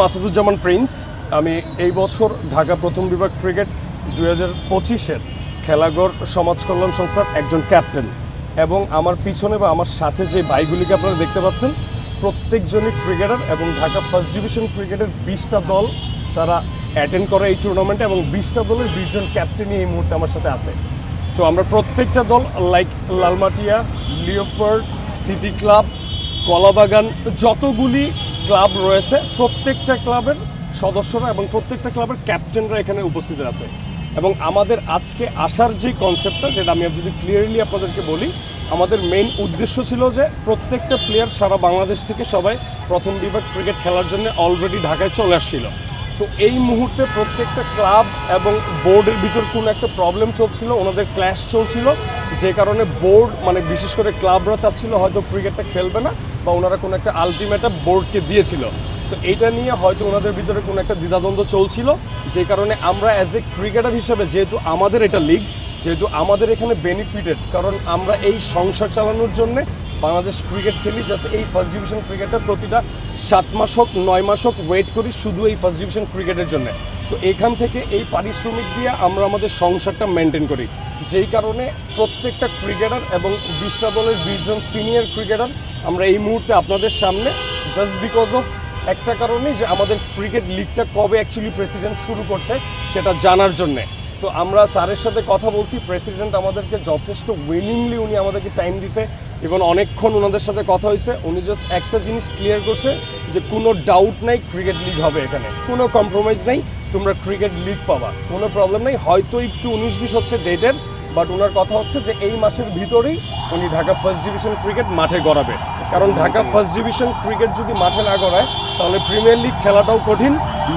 Asaduzzaman Prince. আমি এই বছর ঢাকা প্রথম বিভাগ ক্রিকেট দুই হাজার পঁচিশের খেলাগড় সমাজ কল্যাণ সংস্থার একজন ক্যাপ্টেন। এবং আমার পিছনে বা আমার সাথে যে ভাইগুলিকে আপনারা দেখতে পাচ্ছেন, প্রত্যেকজনই ক্রিকেটার এবং ঢাকা ফার্স্ট ডিভিশন ক্রিকেটের বিশটা দল তারা অ্যাটেন্ড করে এই টুর্নামেন্টে এবং বিশটা দলের বিশজন ক্যাপ্টেনই এই মুহূর্তে আমার সাথে আছে। সো আমরা প্রত্যেকটা দল like Lalmatia, Leopard, City Club, Kalabagan, যতগুলি ক্লাব রয়েছে। প্রত্যেকটা ক্লাবের সদস্যরা এবং প্রত্যেকটা ক্লাবের ক্যাপ্টেনরা এখানে উপস্থিত আছে। এবং আমাদের আজকে আসার যে কনসেপ্টটা যেটা আমি যদি ক্লিয়ারলি আপনাদেরকে বলি, আমাদের মেইন উদ্দেশ্য ছিল যে প্রত্যেকটা প্লেয়ার সারা বাংলাদেশ থেকে সবাই প্রথম বিভাগ ক্রিকেট খেলার জন্য অলরেডি ঢাকায় চলে আসছিল। সো এই মুহূর্তে প্রত্যেকটা ক্লাব এবং বোর্ডের ভিতর কোনো একটা প্রবলেম চলছিল, ওনাদের ক্ল্যাশ চলছিল। যে কারণে বোর্ড মানে বিশেষ করে ক্লাবরা চাচ্ছিল হয়তো ক্রিকেটটা খেলবে না। বা ওনারা কোনো একটা আলটিমেটাম বোর্ডকে দিয়েছিল। তো এটা নিয়ে হয়তো ওনাদের ভিতরে কোনো একটা দ্বিধাদ্বন্দ্ব চলছিল। যে কারণে আমরা অ্যাজ এ ক্রিকেটার হিসেবে যেহেতু আমাদের এটা লিগ যেহেতু আমাদের এখানে বেনিফিটেড কারণ আমরা এই সংসার চালানোর জন্য বাংলাদেশ ক্রিকেট খেলি জাস্ট এই ফার্স্ট ডিভিশন ক্রিকেটের প্রতিটা সাত মাস হোক, নয় মাস হোক ওয়েট করি শুধু এই ফার্স্ট ডিভিশন ক্রিকেটের জন্য। সো এখান থেকে এই পারিশ্রমিক দিয়ে আমরা আমাদের সংসারটা মেনটেন করি। যেই কারণে প্রত্যেকটা ক্রিকেটার এবং বিশটা দলের বিশজন সিনিয়র ক্রিকেটার আমরা এই মুহূর্তে আপনাদের সামনে জাস্ট বিকজ অফ একটা কারণেই যে আমাদের ক্রিকেট লিগটা কবে অ্যাকচুয়ালি প্রেসিডেন্ট শুরু করছে, সেটা জানার জন্যে। তো আমরা স্যারের সাথে কথা বলছি। প্রেসিডেন্ট আমাদেরকে যথেষ্ট উইনিংলি উনি আমাদেরকে টাইম দিছে এবং অনেকক্ষণ ওনাদের সাথে কথা হয়েছে। উনি জাস্ট একটা জিনিস ক্লিয়ার করছে যে কোনো ডাউট নাই ক্রিকেট লিগ হবে এখানে। কোনো কম্প্রোমাইজ নেই, তোমরা ক্রিকেট লিগ পাবা। কোনো প্রবলেম নেই। হয়তো একটু উনিশ বিশ হচ্ছে ডেটের বাট ওনার কথা হচ্ছে যে এই মাসের ভিতরেই উনি ঢাকা ফার্স্ট ডিভিশন ক্রিকেট মাঠে গড়াবে। কারণ ঢাকা ফার্স্ট ডিভিশন ক্রিকেট যদি মাঠে না গড়ায়, তাহলে প্রিমিয়ার লিগ খেলাটাও কঠিন।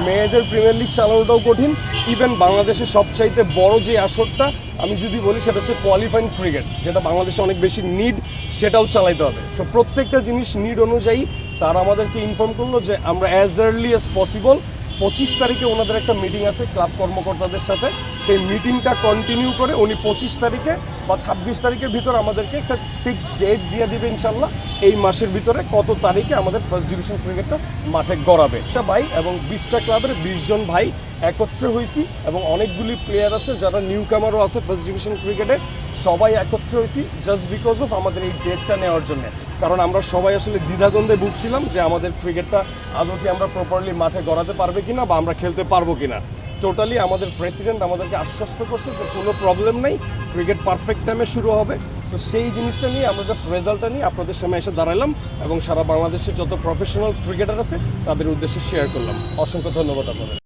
মেয়েদের প্রিমিয়ার লিগ চালানোটাও কঠিন। ইভেন বাংলাদেশের সবচাইতে বড় যে আসরটা, আমি যদি বলি সেটা হচ্ছে কোয়ালিফাইং ক্রিকেট যেটা বাংলাদেশে অনেক বেশি নিড সেটাও চালাইতে হবে। সো প্রত্যেকটা জিনিস নিড অনুযায়ী স্যার আমাদেরকে ইনফর্ম করল যে আমরা অ্যাজ আর্লি অ্যাজ পসিবল পঁচিশ তারিখে ওনাদের একটা মিটিং আছে ক্লাব কর্মকর্তাদের সাথে। সেই মিটিংটা কন্টিনিউ করে উনি পঁচিশ তারিখে বা ছাব্বিশ তারিখের ভিতর আমাদেরকে একটা ফিক্সড ডেট দিয়ে দিবে ইনশাল্লাহ। এই মাসের ভিতরে কত তারিখে আমাদের ফার্স্ট ডিভিশন ক্রিকেটটা মাঠে গড়াবে। একটা ভাই এবং বিশটা ক্লাবের বিশ জন ভাই একত্রে হয়েছি এবং অনেকগুলি প্লেয়ার আছে যারা নিউ কামারও আছে ফার্স্ট ডিভিশন ক্রিকেটে সবাই একত্রে হয়েছি জাস্ট বিকজ অফ আমাদের এই ডেটটা নেওয়ার জন্য। কারণ আমরা সবাই আসলে দ্বিধাদ্বন্দ্বে ভুগছিলাম যে আমাদের ক্রিকেটটা আদৌ কি আমরা প্রপারলি মাঠে গড়াতে পারবে কিনা বা আমরা খেলতে পারব কিনা। টোটালি আমাদের প্রেসিডেন্ট আমাদেরকে আশ্বস্ত করছে যে কোনো প্রবলেম নেই ক্রিকেট পারফেক্ট টাইমে শুরু হবে। তো সেই জিনিসটা নিয়ে আমরা জাস্ট রেজাল্টটা নিয়ে আপনাদের সামনে এসে দাঁড়ালাম এবং সারা বাংলাদেশের যত প্রফেশনাল ক্রিকেটার আছে, তাদের উদ্দেশ্যে শেয়ার করলাম। অসংখ্য ধন্যবাদ আপনাদের।